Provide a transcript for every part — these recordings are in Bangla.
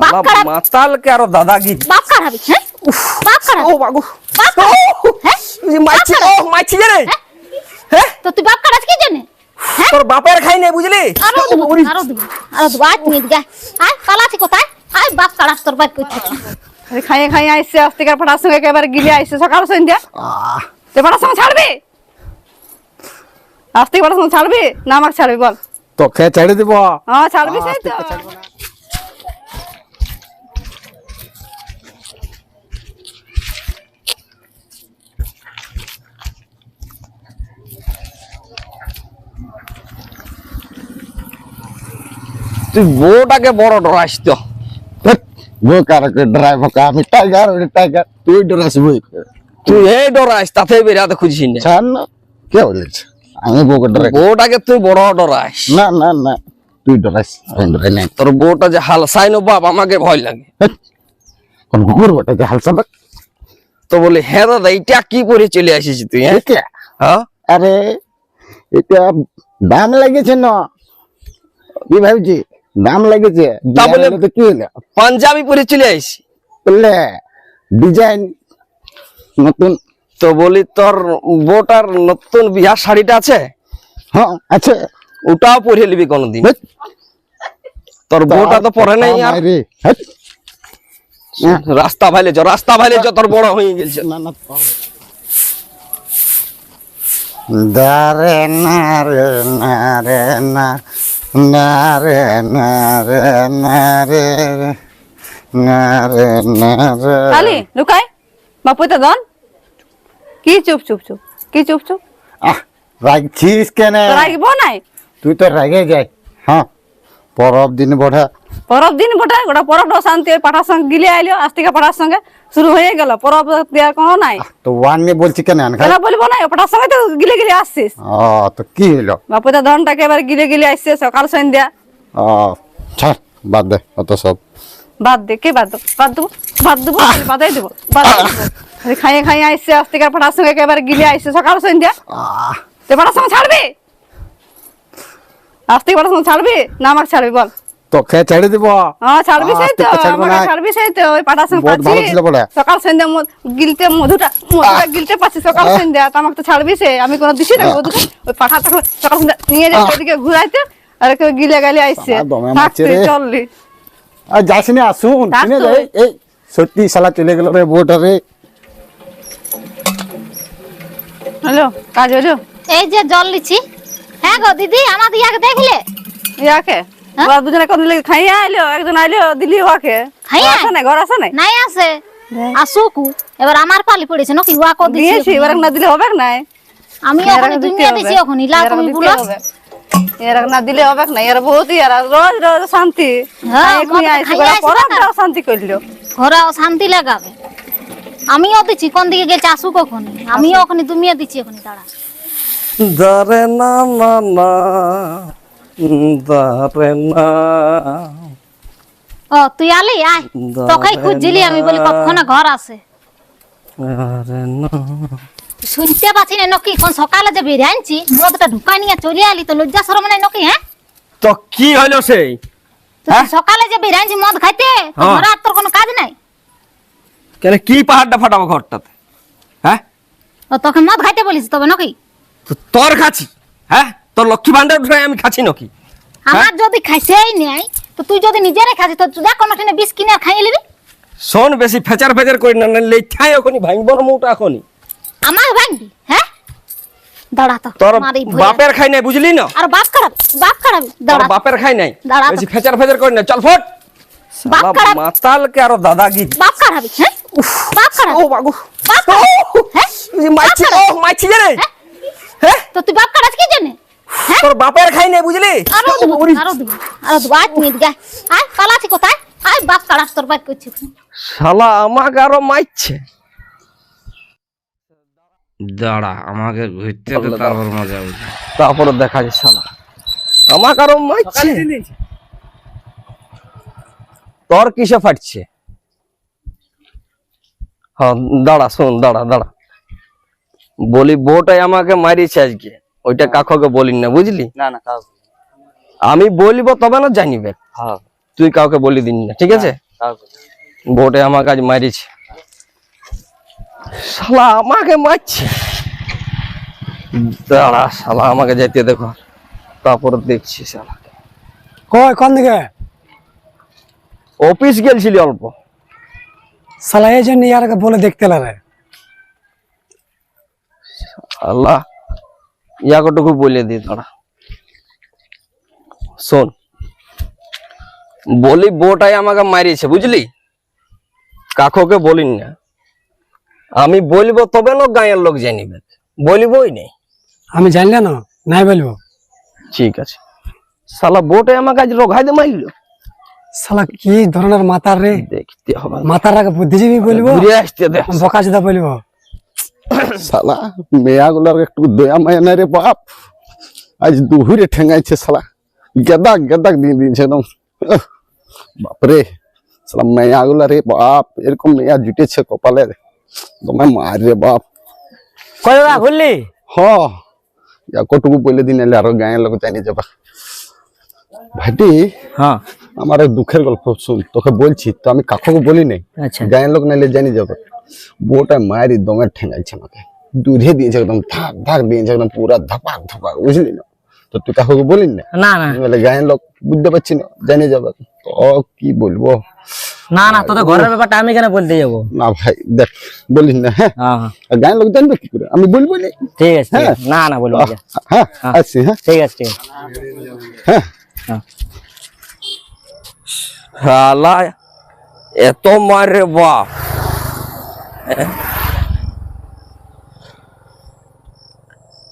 মাতালকে আরও দাদাগিরি বাপ খারাপ হ্যাঁ? বাপ খারাপ। ও বাগু। বাপ হ্যাঁ? মাইছি ও মাইছি রে। হ্যাঁ? হ্যাঁ? তো তুই বাপ খারাপ কি জানে? তোর বাপের খাই নাই বুঝলি? আরও দেবো আরও দেবো আরও দেবো। আয় তুমি এদিকে আয়। পালা আছে কোথায়? আয় বাপ খারাপ তোর বাপ করতে আরে খাইয়ে খাইয়ে আইসে আস্তিকার ফাটার সঙ্গে একেবারে গিলে আইসে সকাল সন্ধ্যা। তুই ফাটার সঙ্গে ছাড়বি? আস্তিক ফাটার সঙ্গে ছাড়বি? না আমাকে ছাড়বি বল। তোকে ছেড়ে দিব। হ্যাঁ ছাড়বি সেই তো। তুই বউটাকে বড় ডরাইস তো। কার ড্রাইভার আমি টাইগার টাইগার তুই তুই তাতে না। কে বলেছে? আমি ডরাই। তুই বড় না না না। তুই তোর যে বাপ আমাকে ভয় লাগে। তো বলি হ্যাঁ এটা কি করে চলে আসিস তুই হ্যাঁ? হ্যাঁ? আরে এটা দাম লেগেছে না। কি ভাবছি দাম লেগেছে তো কি হলো? পাঞ্জাবি পরে চলে আইসি। বললে ডিজাইন নতুন। তো বলি তোর বউটার নতুন বিয়ার শাড়িটা আছে? হ্যাঁ আছে। ওটাও পরে নিবি কোনোদিন। হেৎ, তোর বউটা তো পরে নাই আর। রাস্তা ভাইলে যা রাস্তা ভাইলে যা তোর বড় হয়ে গেছে। না না। দারে না রে না রে না। নারে নারে নারে না রে না রে খালি লুকাই। বাপুতে দন কি চুপ চুপ চুপ? কি চুপ চুপ? আহ রাগছিস কেন? তো নাই? তুই তো রাগে যাই হ্যাঁ? পরব দিন বড়া পরব দিন বটে গোটা পরব শান্তি ওই পাঠার সঙ্গে গিলে আইলো আস্তিকা পাঠার সঙ্গে শুরু হয়ে গেল। পরব দেওয়ার কোনো নাই। তো ওয়ান নিয়ে বলছি কেন কেন বলব না পাঠার সঙ্গে তো গিলে গিলে আসছিস। ও তো কি হলো? বাপুতে ধনটাকে এবার গিলে গিলে আসছে সকাল সন্ধ্যা। ও ছাড় বাদ দে অত সব। বাদ দে কে বাদ বাদ দেবো বাদ দেবো বাদাই দেবো দেবো। খাইয়ে খাইয়ে আসছে আস্তিকার পাঠার সঙ্গে একেবারে গিলে আসছে সকাল সন্ধ্যা। তুই পাঠার সঙ্গে ছাড়বি? আস্তিক পাঠার সঙ্গে ছাড়বি? না আমাকে ছাড়বি বল। তোকে ছেড়ে দিব। হ্যাঁ ছাড়বি সেই তো ছাড়বো সেই তো ওই ভালো ছিল। সকাল সন্ধ্যা মধু- গিলতে মধুটা মধুটা গিলতে পাচ্ছি সকাল সন্ধ্যা তো আমাকে তো ছাড়বি সে আমি কোনো দিছি না মধুকে ওই পাঠা সকাল সন্ধ্যা নিয়ে যাচ্ছে ওদিকে ঘুরাইতে আর কেউ গিলে। চললি। আর যাস না আসুন থাক যাই এই সত্যি শালা চলে গেল রে বোটা হ্যালো কাজ হলো এই যে জল লিছি হ্যাঁ গো দিদি আমার ইয়াকে দেখলে? ইয়াকে? ওরা দুজনে কোন দিলে খাইয়া আইলো একজন আইলো দিলি ওকে খাইয়া? আছে না ঘর আছে না নাই আছে। আসুকু এবার আমার পালি পড়েছে নাকি ওয়া কো দিয়েছি এবার না দিলে হবে না আমি এরা দুনিয়া দিছি ওখানে লা তুমি বলো হবে। না দিলে হবে না এরা বহুত এরা রোজ রোজ শান্তি। হ্যাঁ। শান্তি করল ঘরে শান্তি লাগাবে। আমিও দিচ্ছি কোন দিকে গেছে আসুক কখন আমিও ওখানে তুমিও দিচ্ছি ওখানে দাঁড়া। দারে না না না। দারে না ও তুই আলি? আয়। তোকে খুঁজছিলি আমি বলি কখন ঘর আছে। আরে না শুনতে পাচ্ছি না নকি? কোন সকালে যে বেরিয়ে আনছি মদটা ঢুকাই নিয়ে চলে আলি তো লজ্জা সরম নাই নকি হ্যাঁ? তো কি হইল সেই? সকালে যে বেরিয়ে আনছি মদ খাইতে হ্যাঁ। আর তোর কোনো কাজ নাই? কেন কি পাহাড়টা ফাটাবো ঘরটাতে? হ্যাঁ? ও তোকে মদ খাইতে বলিস তবে নাকি? তোর খাচ্ছি হ্যাঁ? তোর লক্ষ্মী ভান্ডার আমি খাচ্ছি নাকি? আমার যদি খাইছেই নাই তো তুই যদি নিজেরে খাসি তো তুই কোনো ঠেনে বিষ কিনে খাই নিবি। শোন বেশি ফেচার ফেচার করি না লেখাই এখনই ভাঙব না মুটা এখনই। আমার ভাঙবি হ্যাঁ? দাঁড়া তো তোর বাপের খাই নাই বুঝলি না? আর বাপ খারাপ বাপ খারাপ দাঁড়া বাপের খাই নাই? বেশি ফেচার ফেচার করি না চল ফট। বাপ খারাপ। মাতালকে আরও দাদাগিরি বাপ খারাপ হ্যাঁ? বাপ খারাপ। ও বাগু। বাপ হ্যাঁ? মাইছি ও মাইছি রে। হ্যাঁ? হ্যাঁ? তো তুই বাপ খারাপ কি জানে তোর বাপের খাই নাই বুঝলি? আরও দেবো আরও দেবো আরও দেবো। আয়। পালা আছে কোথায়? আয় বাপ খারাপ তোর করছি শালা আমাকে আরও মাইছে দাঁড়া আমাকে ঘুরতে দে তারপর মজা বুঝি তারপরে দেখা যায় শালা। আমাকে আরও মাইছে তোর কিসে ফাটছে? হ্যাঁ দাঁড়া শোন দাঁড়া দাঁড়া। বলি বউটাই আমাকে মারিছে আজকে। ওইটা কাককে বলিন না বুঝলি? না না কাজ আমি বলব তবে না জানিবে। হ্যাঁ। তুই কাউকে বলি দিন না ঠিক আছে? ভোটে আমার কাজ মারিছে। শালা আমাকে মারছে। দাঁড়া শালা আমাকে যেতে দেখো। তারপর দেখছি শালা। কয় কোন দিকে? অফিস গেলছিলি অল্প। সালা এই জন্য ইয়ারকে বলে দেখতে লাগে আল্লাহ ইয়াকটুকু বলে দি তোরা। শোন বলি বোটাই আমাকে মারিয়েছে বুঝলি? কাকুকে বলিন না। আমি বলব তবে না গাঁয়ের লোক জানিবে। বলিবই নেই? আমি জানলে না নাই বলব। ঠিক আছে। শালা বোটে আমাকে আজ রোঘাই দে মারলো। সালা কি ধরনের মাতার রে? দেখতে হবে। মাতার বুদ্ধিজীবী বলব? ঘুরে আসতে দে। বকা চোদা বলব? শালা মেয়াগুলার একটু দয়া মায়া নাই রে বাপ। আজ দুহুরে ঠেঙ্গাইছে শালা। গেদাক গেদাক দিয়ে দিয়েছে একদম। বাপরে শালা মেয়াগুলা রে বাপ এরকম মেয়া জুটেছে কপালে। তোমায় মার রে বাপ। কয় দাদা বললি হ। কটুকু বলে দিন এলে আরও গায়ের লোক জানি যাবা। ভাইটি হ্যাঁ। আমার দুঃখের গল্প শুন। তোকে বলছি তো আমি কাকুকে বলি নাই। আচ্ছা। গায়ের লোক নাইলে জানি যাবে। বউটা মায়ের দমে ঠেঙাইছে আমাকে। দুধে দিয়েছে একদম ধাক ধাক দিয়েছে একদম পুরা ধপাক ধপাক বুঝলি না? তো তুই কাকুকে বলিস না? না না। বলে গায়ের লোক বুঝতে পারছি না জানি যাবে তো কি বলব? না না তোদের ঘরের ব্যাপারটা আমি কেন বলতে যাব? না ভাই দেখ বলিস না হ্যাঁ? হ্যাঁ হ্যাঁ। গায়ের লোক জানবে কি করে? আমি বলব না? ঠিক আছে হ্যাঁ। আছে। না না বলব হ্যাঁ আসছি হ্যাঁ। ঠিক আছে ঠিক আছে। হ্যাঁ। শালা এত মার বাপ?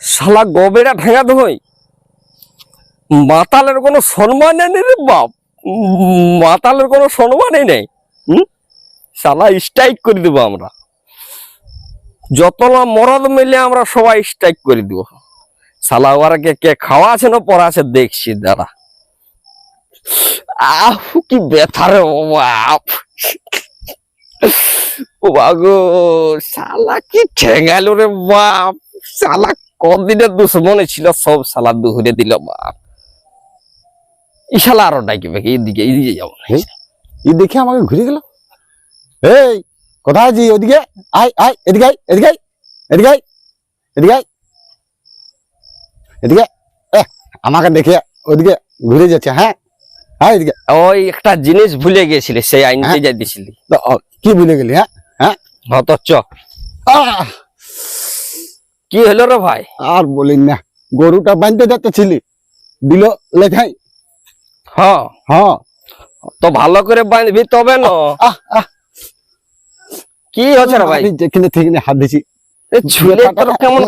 শালা গবেরা ঠেঙা ধই মাতালের কোনো সম্মান নেই রে বাপ। মাতালের কোনো সম্মানই নেই। হুম? শালা স্ট্রাইক করে দেবো আমরা। যতলা মরদ মিলে আমরা সবাই স্ট্রাইক করে দিব। শালা ওরাকে কে খাওয়া আছে না পড়া আছে দেখছি, দাঁড়া। আহ, কি ব্যথা রে বাপ। আমাকে ঘুরে গেল। এই, কোথায় আছি ওদিকে আয় আয়, এদিকে আয়, এদিকে এদিকে এদিকে আয়, এদিকে আমাকে দেখে ওদিকে ঘুরে যাচ্ছে হ্যাঁ? হ্যাঁ ওই একটা জিনিস ভুলে গেছিলি সেই আইনতে হ্যাঁ? ও, কি ভুলে গেলি হ্যাঁ? হ্যাঁ? কি হলো রে ভাই? আর বলিন না গরুটা বাঁধতে যাচ্ছিলি দিল লেখাই। হ্যাঁ। হ্যাঁ। তো ভালো করে বাঁধবি তবে না। কি হচ্ছে রে ভাই? যেখানে থেকে হাত দিছি। এ ছুলে তোর কেমন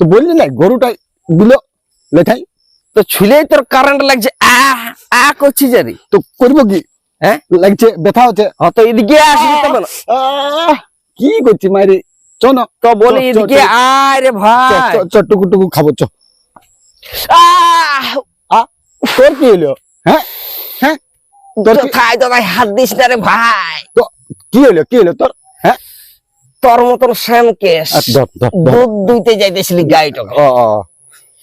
তো বললি না গরুটা দিল লেখাই। তো ছুলেই তোর কারেন্ট লাগছে আ আ করছি যে তো করব কি? হ্যাঁ লাগছে ব্যথা হচ্ছে। হ্যাঁ তো এদিকে আসবি না কি করছি মারি চ না। তো বলি এদিকে চ। আয় রে চ, ভাই। চ, টুকু টুকু খাব চ আহ! তোর কি হলো? হ্যাঁ? হ্যাঁ? তোর কি- কোথায় দাদাই হাত দিস না রে ভাই? তো কি হলো কি হলো তোর? হ্যাঁ? তোর মতন শ্যাম কেস। আহ, ধর ধর ধর। দুধ দুইতে যাইতেছিলি ও,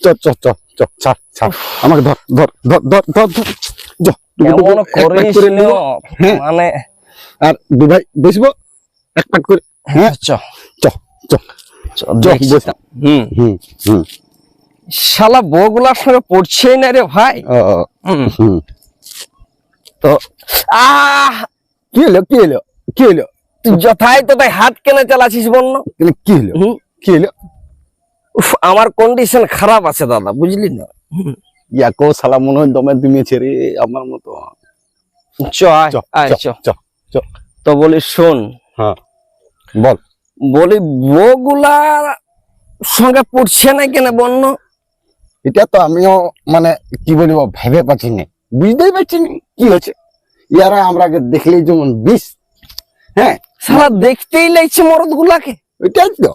চ চ চ চ ছাড় ছাড়। আমাকে ধর ধর ধর ধর ধর ধর। চ, টুকু টুকু কেমন এক পাক করিস করে নিবো। হ্যাঁ। মানে আর দু ভাই বসবো এক পাক করে। হ্যাঁ। চ। চ চ। চ চ, দেখছি। বস। তো। হুম। হুম হুম। শালা বগুলার সঙ্গে পড়ছেই না রে ভাই। তো আহ! কি হলো কি হলো কি হলো? তুই যথাই তো তাই হাত কেনে চালাছিস বন্য। কিন্তু কি হলো? হুম। কি হলো? উফ, আমার কন্ডিশন খারাপ আছে দাদা বুঝলি না? ইয়াকো সালা মনে হয় দমে দিমেছে রে আমার মতো। চ আয়, চ চ চ। চ তো বলি শোন। হ্যাঁ বল। বলি বগুলার সঙ্গে পড়ছে না কেন বন্য? এটা তো আমিও মানে কি বলব ভেবে পাচ্ছি না বুঝতেই পারছি না কি হচ্ছে ইয়ারা আমরা দেখলেই যেমন বিষ। হ্যাঁ। সারা দেখতেই লাগছে মরদ গুলাকে ওইটাই তো।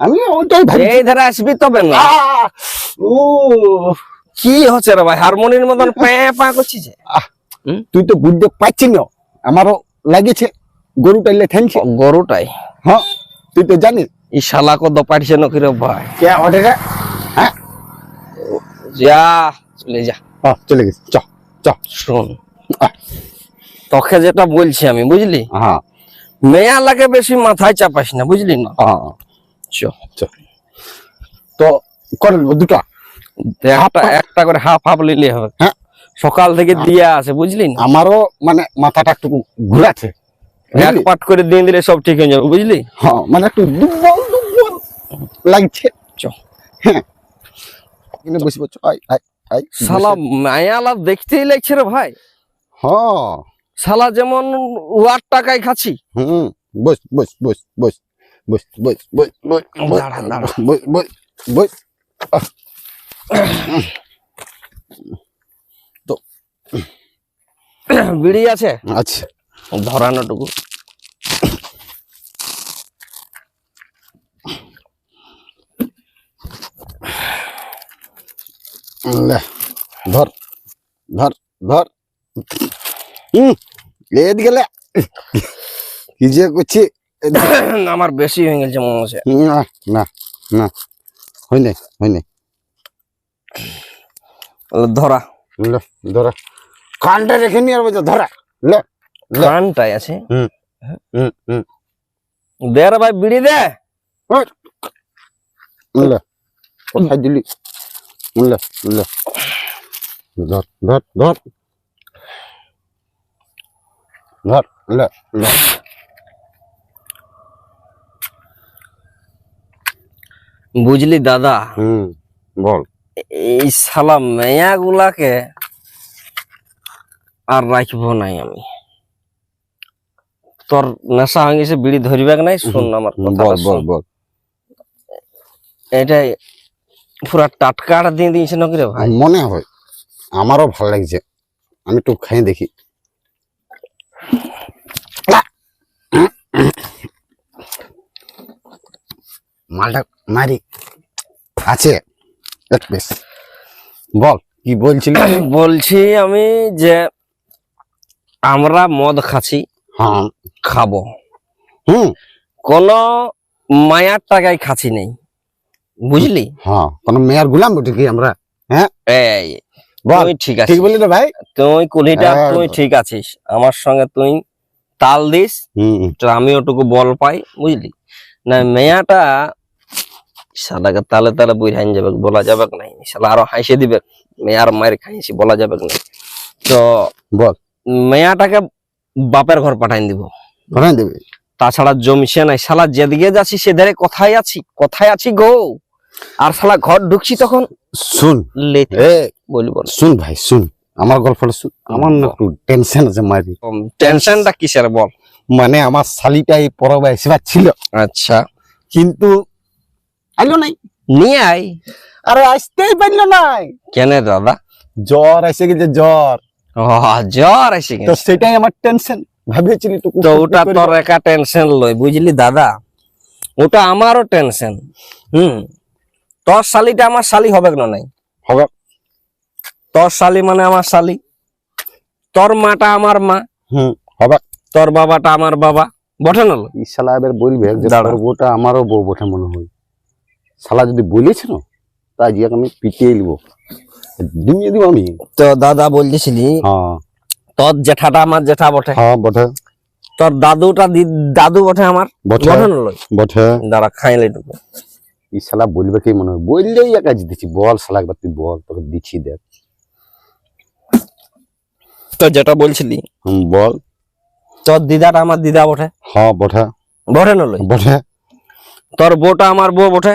আমি ওইটাই ভাবি এই ধারে আসবি তবে না! ও কি হচ্ছে রে ভাই? হারমোনির মতন পে পা করছিস? তুই তো বুঝতে পারছি না। আমারও লাগেছে গরুটা লেখাইছে গরুটাই? হ্যাঁ তুই তো জানিস। ই শালা কত পাঠিয়েছে নাকি রে ভাই? কে অর্ডারে হ্যাঁ? যা চলে যা। হ্যাঁ চলে গেছে। চ চ। শোন। তোকে যেটা বলছি আমি বুঝলি? হ্যাঁ। মেয়া লাগে বেশি মাথায় চাপাস না বুঝলি না? হ্যাঁ। তো করে নেব দুটা। একটা একটা করে হাফ হাফ নিলে হবে। হ্যাঁ। সকাল থেকে দিয়া আছে বুঝলি? আমারও মানে মাথাটা একটু ঘুরাচ্ছে এক পাট করে দিয়ে দিলে সব ঠিক হয়ে যাবে বুঝলি? হ্যাঁ মানে একটু দুর্বল দুর্বল লাগছে। চ। হ্যাঁ। কিন্তু বসে বসে আই আই আই শালা মায়ালা দেখতেই লাগছে রে ভাই। হ্যাঁ। শালা যেমন ওয়ার টাকায় খাচ্ছি। হুম বস বস বস বস। বস বস বস বস বস। বস বস বস বিড়ি আছে? আচ্ছা ধরানোটুকু। লে, ধর ধর ধর। হুম এদিকে কি যে করছি। আমার বেশি হয়ে গেছে মনে হচ্ছে। না না না হয় নাই হয় নাই। ধরা। লে ধরা। কানটা রেখে নিয়ে আর ধরা। কানটাই আছে। দে ভাই বিড়ি দে। কোথায় দিলি। লে লে। ধর ধর ধর। ধর বুঝলি দাদা? হুম বল। এই শালা মেয়া গুলাকে আর রাখব নাই আমি। তোর নেশা হয়ে গেছে বিড়ি ধরবে নাই? শুন আমার বল বল বল। এটাই পুরা টাটকা দিয়ে দিয়েছে নাকি রে ভাই? মনে হয় আমারও ভালো লাগছে। আমি একটু খাই দেখি। মালটা মারি। আছে। এক পিস বল কি বলছিলি? বলছি আমি যে আমরা মদ খাচ্ছি হ্যাঁ। খাব। হুম। কোন মায়ার টাকায় খাচ্ছি নেই। বুঝলি? হ্যাঁ কোন মেয়ার গুলাম কি আমরা? হ্যাঁ? এই বল তুই ঠিক আছে ঠিক বলি ভাই। তুই কুলিটা হ্যাঁ, তুই ঠিক আছিস। আমার সঙ্গে তুই তাল দিস। হুম। তো আমি ওটুকু বল পাই বুঝলি? না মেয়াটা শালাকে তালে তালে বুঝাইন যাবে বলা যাবে নাই শালা আরও হাসে দিবে মেয়ার মায়ের খাইছি বলা যাবে না। তো বল। মেয়াটাকে বাপের ঘর পাঠাই দিব। বানাই দেবে? তাছাড়া জমিছে নাই শালা যেদিকে যাচ্ছি সেধারে কোথায় আছি কোথায় আছি গো। আর শালা ঘর ঢুকছি তখন শুন। বলব। শুন ভাই শুন। আমার গল্পটা শুন আমার না একটু টেনশন আছে মারি টেনশনটা কিসের বল? মানে আমার শালিটা এই পরবে ছিল। আচ্ছা। কিন্তু আইলো নাই? নিয়ে আয় আরে আসতেই পারল নাই। কেন দাদা জ্বর এসে গেছে জ্বর? জ্বর এসে তো সেটাই আমার টেনশন ভাবেছিলি তো ওটা তোর একা টেনশন লই বুঝলি দাদা? ওটা আমারও টেনশন হুম? তোর শালিটা আমার শালি হবে না নাই? হবে। তোর শালি মানে আমার শালি। তোর মাটা আমার মা। হুম হবে। তোর বাবাটা আমার বাবা। বটে না? লো? ই শালা এবার বলবে যে। তোর বউটা আমারও বউ বটে মনে হয়। শালা যদি বলেছে না তা আজকে আমি পিটিয়ে নিব। ডিমিয়ে দিব আমি। তো দাদা বলতেছিলি হ্যাঁ। তোর জেঠাটা আমার জেঠা বটে। হ্যাঁ বটে। তোর দাদুটা দাদু বটে আমার। বটে। বটে না লই? বটে। দাঁড়া খাইলে টুকু ই শালা বলবে কি মনে হয়? বললেই একা দিচ্ছি বল শালা একবার তুই বল তোকে দিচ্ছি দেখ। তো যেটা বলছিলি হুম বল। তোর দিদাটা আমার দিদা বটে। হ্যাঁ বটে। বটে না লই? বটে। তোর বউটা আমার বউ বটে।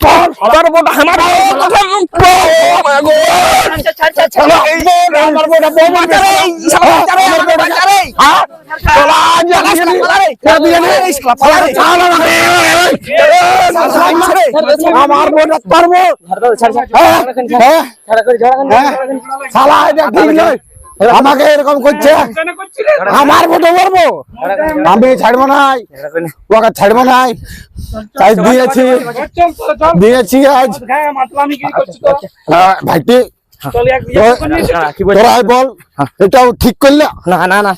তোর তোর বোন আমার আমার বোন তোর বোন সালা এটা ঠিক নয় আমাকে এরকম করছে আমার মতো বলব আমি ছাড়বো নাই ওকে ছাড়বো নাই আজ দিয়েছি দিয়েছি আজ হ্যাঁ, ভাইটি তোরা- বল এটাও ঠিক করলে না না না